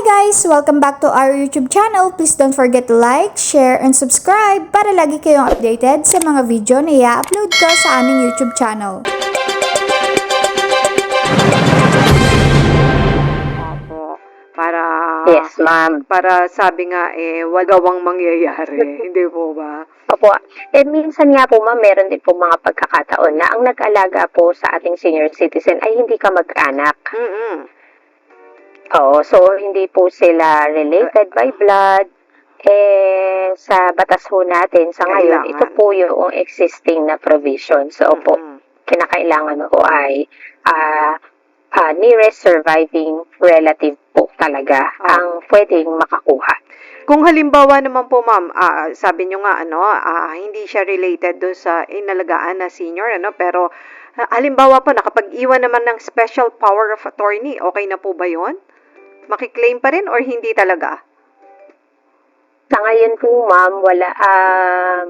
guys! Welcome back to our YouTube channel. Please don't forget to like, share, and subscribe para lagi kayong updated sa mga video na i-upload ko sa aming YouTube channel. Opo. Para Yes, ma'am. para sabi nga eh wagawang mangyayari, hindi po ba? Opo. Eh, minsan nga po, ma'am, meron din po mga pagkakataon na ang nag-alaga po sa ating senior citizen ay hindi ka mag-anak. Mm. Oo, so hindi po sila related by blood. Eh, sa batas ho natin sa ngayon, Kailangan. ito po yung existing na provision. So, opo, kinakailangan po ay ah ah, nearest surviving relative po talaga Ah. ang pwedeng makakuha. Kung halimbawa naman po ma'am, ah, sabi nyo nga ano, ah, hindi siya related doon sa inalagaan na senior ano, pero ah, halimbawa po nakapag-iwan naman ng special power of attorney, okay na po ba 'yon? Makiklaim pa rin or hindi talaga? Sa ngayon po, ma'am, wala, um,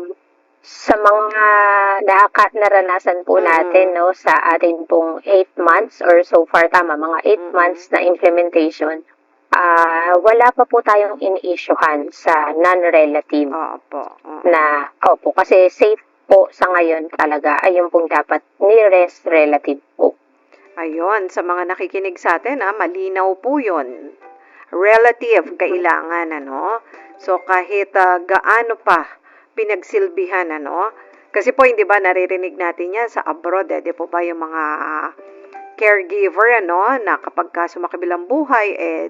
sa mga nakaka- naranasan po Mm. natin, no, sa atin pong 8 months or so far, tama, mga 8 Mm. months na implementation, ah wala pa po tayong in-issuehan sa non-relative Opo. oo. na, opo, kasi safe po sa ngayon talaga ay yung pong dapat nearest relative po. Ayun, sa mga nakikinig sa atin, ah, malinaw po yun. Relative, kailangan, ano? So, kahit ah, gaano pa pinagsilbihan, ano? Kasi po, hindi ba, naririnig natin yan sa abroad, eh, di po ba yung mga caregiver, ano, na kapag ka sumakibilang buhay, eh,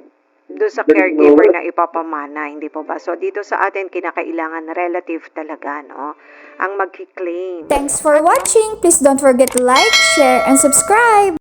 doon sa caregiver na ipapamana, hindi po ba? So, dito sa atin, kinakailangan relative talaga, no? Ang magkiklaim. Thanks for watching! Please don't forget to like, share, and subscribe!